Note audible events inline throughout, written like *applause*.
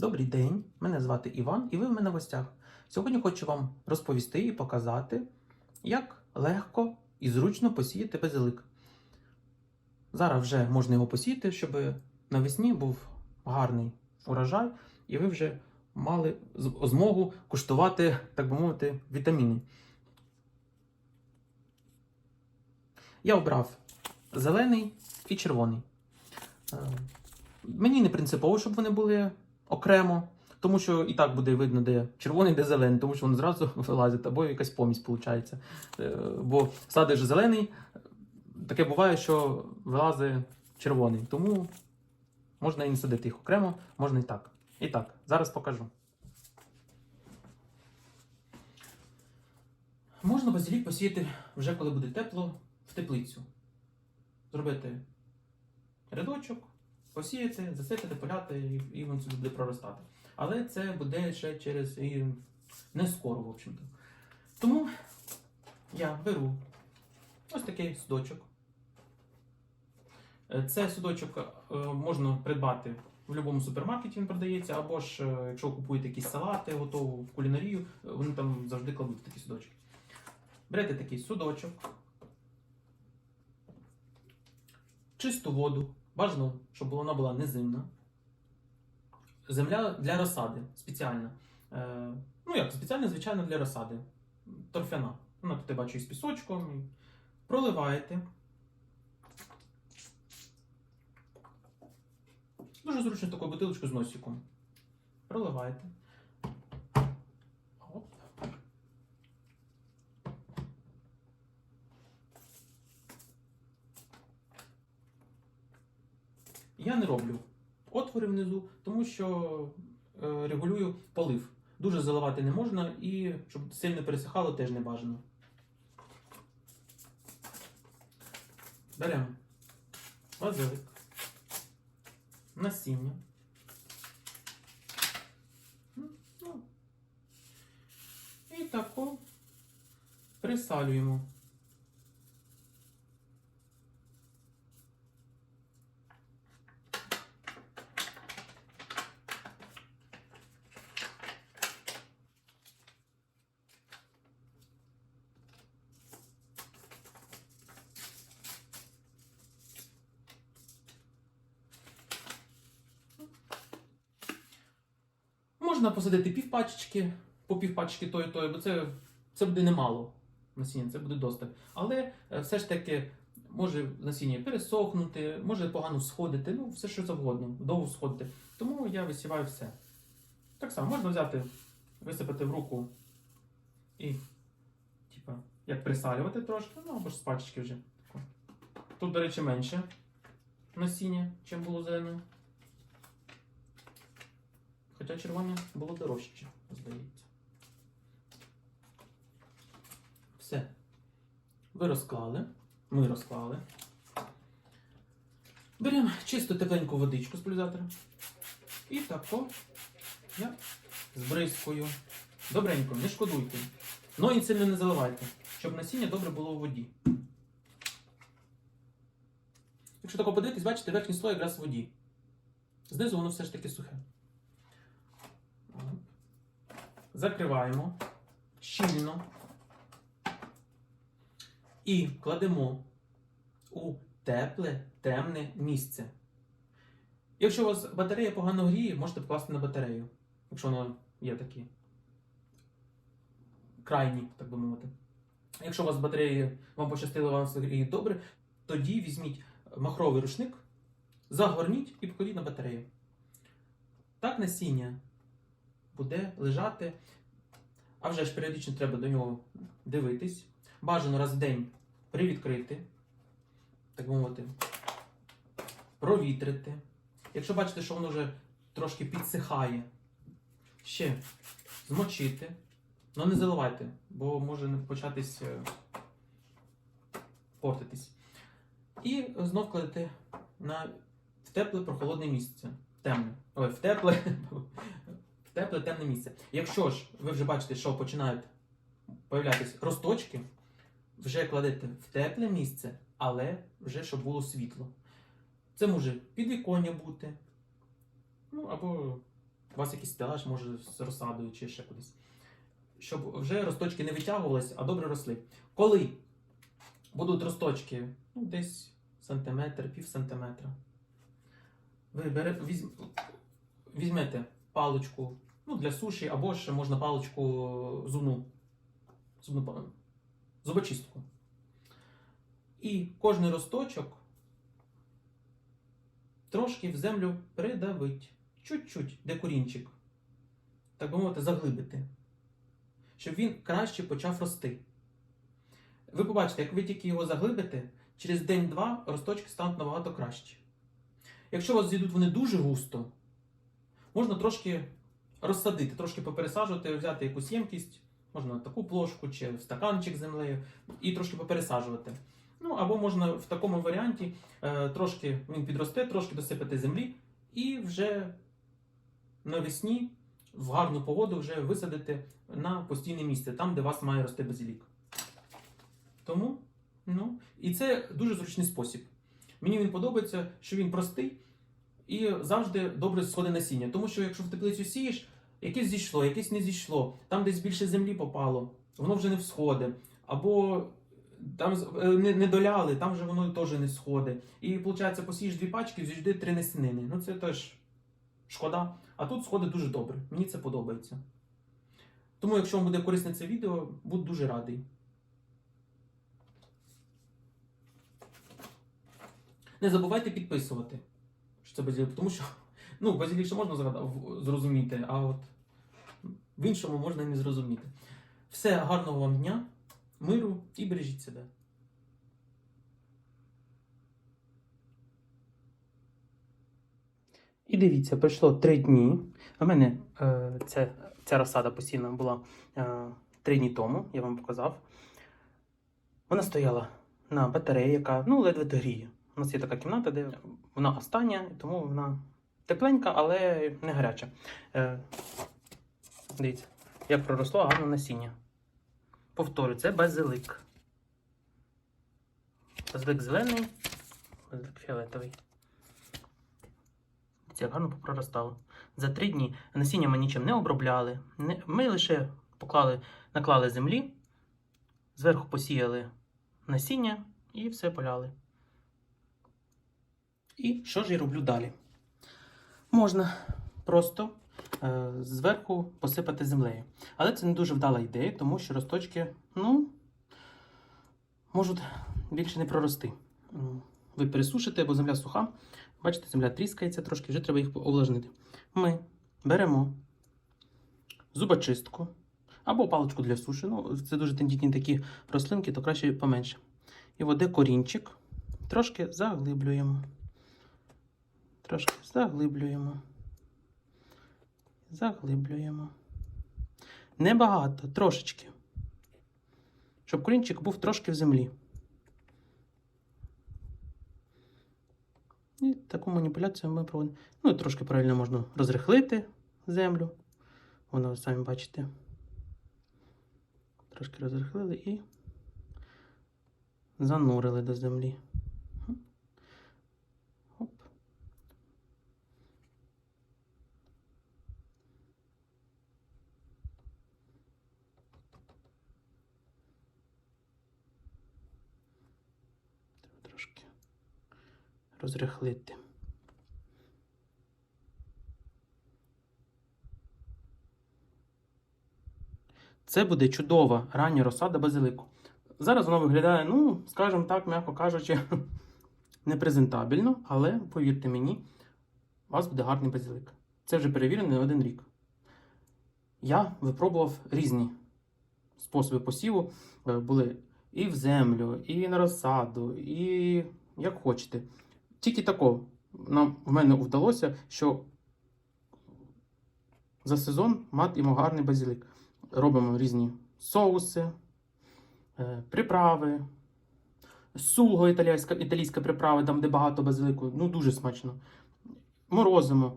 Добрий день, мене звати Іван, і ви в мене в гостях. Сьогодні хочу вам розповісти і показати, як легко і зручно посіяти базилик. Зараз вже можна його посіяти, щоб навесні був гарний урожай, і ви вже мали змогу куштувати, так би мовити, вітаміни. Я обрав зелений і червоний. Е, Мені не принципово, щоб вони були окремо, тому що і так буде видно, де червоний, де зелений, тому що вони зразу *laughs* вилазять, або якась помість виходить. Бо садиш зелений, таке буває, що вилазить червоний. Тому можна і не садити їх окремо, можна і так. І так, зараз покажу. Можна базилік посіяти вже коли буде тепло в теплицю. Зробити рядочок, посіяти, засипати, поляти, і, і собі буде проростати. Але це буде ще через і не скоро, в общем-то. Тому я беру ось такий судочок. Е, Це судочок е, можна придбати в будь-якому супермаркеті, він продається, або ж е, якщо купуєте якісь салати, готову в кулінарію, вони там завжди кладуть такі судочки. Берете такий судочок, чисту воду, бажано, щоб вона була незимна. Земля для розсади спеціальна. Е, ну як, спеціальна, звичайно, для розсади. Торфяна. Вона тут я бачу із пісочком. Проливаєте. Дуже зручно таку бутилочку з носиком. Проливаєте. Я не роблю отвори внизу, тому що е, регулюю полив. Дуже заливати не можна і щоб сильно пересихало, теж не бажано. Беремо базилик, насіння. Ну. І тако присалюємо. Можна посадити півпачечки, по півпачечки тої тої, бо це, це буде немало насіння, це буде достатньо. Але е, все ж таки може насіння пересохнути, може погано сходити, ну все що завгодно, довго сходити. Тому я висіваю все. Так само можна взяти, висипати в руку і, типа, як присалювати трошки, ну або ж з пачечки вже. Тут, до речі, менше насіння, чим було зелене. Хоча червоне було дорожче, здається. Все. Ви розклали. Ми розклали. Беремо чисту тепленьку водичку з пульзатора. І тако я збризкую. Добренько, не шкодуйте. Ну і сильно не заливайте, щоб насіння добре було у воді. Якщо тако подивитись, бачите, верхній слой якраз в воді. Знизу воно все ж таки сухе. Закриваємо щільно і кладемо у тепле, темне місце. Якщо у вас батарея погано гріє, можете покласти на батарею, якщо вона є такі крайні, так би мовити. Якщо у вас батарея вам пощастило, вам гріє добре, тоді візьміть махровий рушник, загорніть і покладіть на батарею. Так насіння буде лежати. А вже ж періодично треба до нього дивитись. Бажано раз в день привідкрити, так мовити, провітрити. Якщо бачите, що воно вже трошки підсихає, ще змочити. Ну не заливайте, бо може початись е, портитись. І знов кладете на в тепле прохолодне місце. Темне. Ой, в тепле. Тепле темне місце. Якщо ж ви вже бачите, що починають появлятися росточки, вже кладете в тепле місце, але вже щоб було світло. Це може підвіконня бути, ну або у вас якийсь стелаж, може з розсадою чи ще кудись. Щоб вже росточки не витягувалися, а добре росли. Коли будуть росточки ну, десь сантиметр, пів сантиметра, ви бере, візь, візьмете паличку ну, для суші, або ще можна паличку зубну, зубну зубочистку. І кожний росточок трошки в землю придавить. Чуть-чуть, де корінчик. Так би мовити, заглибити. Щоб він краще почав рости. Ви побачите, як ви тільки його заглибите, через день-два росточки стануть набагато кращі. Якщо у вас зійдуть вони дуже густо, можна трошки розсадити, трошки попересаджувати, взяти якусь ємкість, можна таку плошку чи стаканчик з землею, і трошки попересаджувати. Ну, або можна в такому варіанті е, трошки він підросте, трошки досипати землі, і вже навесні в гарну погоду вже висадити на постійне місце, там, де вас має рости базилік. Тому, ну, і це дуже зручний спосіб. Мені він подобається, що він простий і завжди добре сходить насіння. Тому що якщо в теплицю сієш, якесь зійшло, якесь не зійшло, там десь більше землі попало, воно вже не всходить. Або там е, не, не доляли, там вже воно теж не сходить. І виходить, посієш дві пачки, зійди три насінини. Ну це теж шкода. А тут сходить дуже добре. Мені це подобається. Тому, якщо вам буде корисне це відео, буду дуже радий. Не забувайте підписувати, це базилік, тому що ну, базилік ще можна зрозуміти, а от в іншому можна і не зрозуміти. Все, гарного вам дня, миру і бережіть себе. І дивіться, пройшло три дні. У мене е, ця, ця розсада постійно була е, три дні тому, я вам показав. Вона стояла на батареї, яка ну, ледве гріє. У нас є така кімната, де вона остання, тому вона тепленька, але не гаряча. Е, дивіться, як проросло гарне насіння. Повторю, це базилик. Базилик зелений, базилик фіолетовий. Дивіться, як гарно проростало. За три дні насіння ми нічим не обробляли. Ми лише поклали, наклали землі, зверху посіяли насіння і все поляли. І що ж я роблю далі? Можна просто е, зверху посипати землею. Але це не дуже вдала ідея, тому що росточки, ну, можуть більше не прорости. Ви пересушите, бо земля суха. Бачите, земля тріскається трошки, вже треба їх увлажнити. Ми беремо зубочистку або паличку для суші. Ну, це дуже тендітні такі рослинки, то краще поменше. І воде корінчик. Трошки заглиблюємо. Трошки заглиблюємо. Заглиблюємо. Небагато, трошечки. Щоб корінчик був трошки в землі. І таку маніпуляцію ми проводимо. Ну, трошки правильно можна розрихлити землю. Воно, ви самі бачите. Трошки розрихлили і занурили до землі. Оп. Треба трошки розрихлити. Це буде чудова рання розсада базилику. Зараз воно виглядає, ну, скажімо так, м'яко кажучи, *laughs* непрезентабельно, але повірте мені, у вас буде гарний базилик. Це вже перевірено не один рік. Я випробував різні способи посіву. Е, Були і в землю, і на розсаду, і як хочете. Тільки тако нам в мене вдалося, що за сезон матимемо гарний базилик. Робимо різні соуси, е, приправи, суго італійська, італійська приправа, там де багато базилику, ну дуже смачно. Морозимо.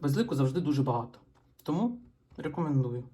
Базилику завжди дуже багато. Тому рекомендую.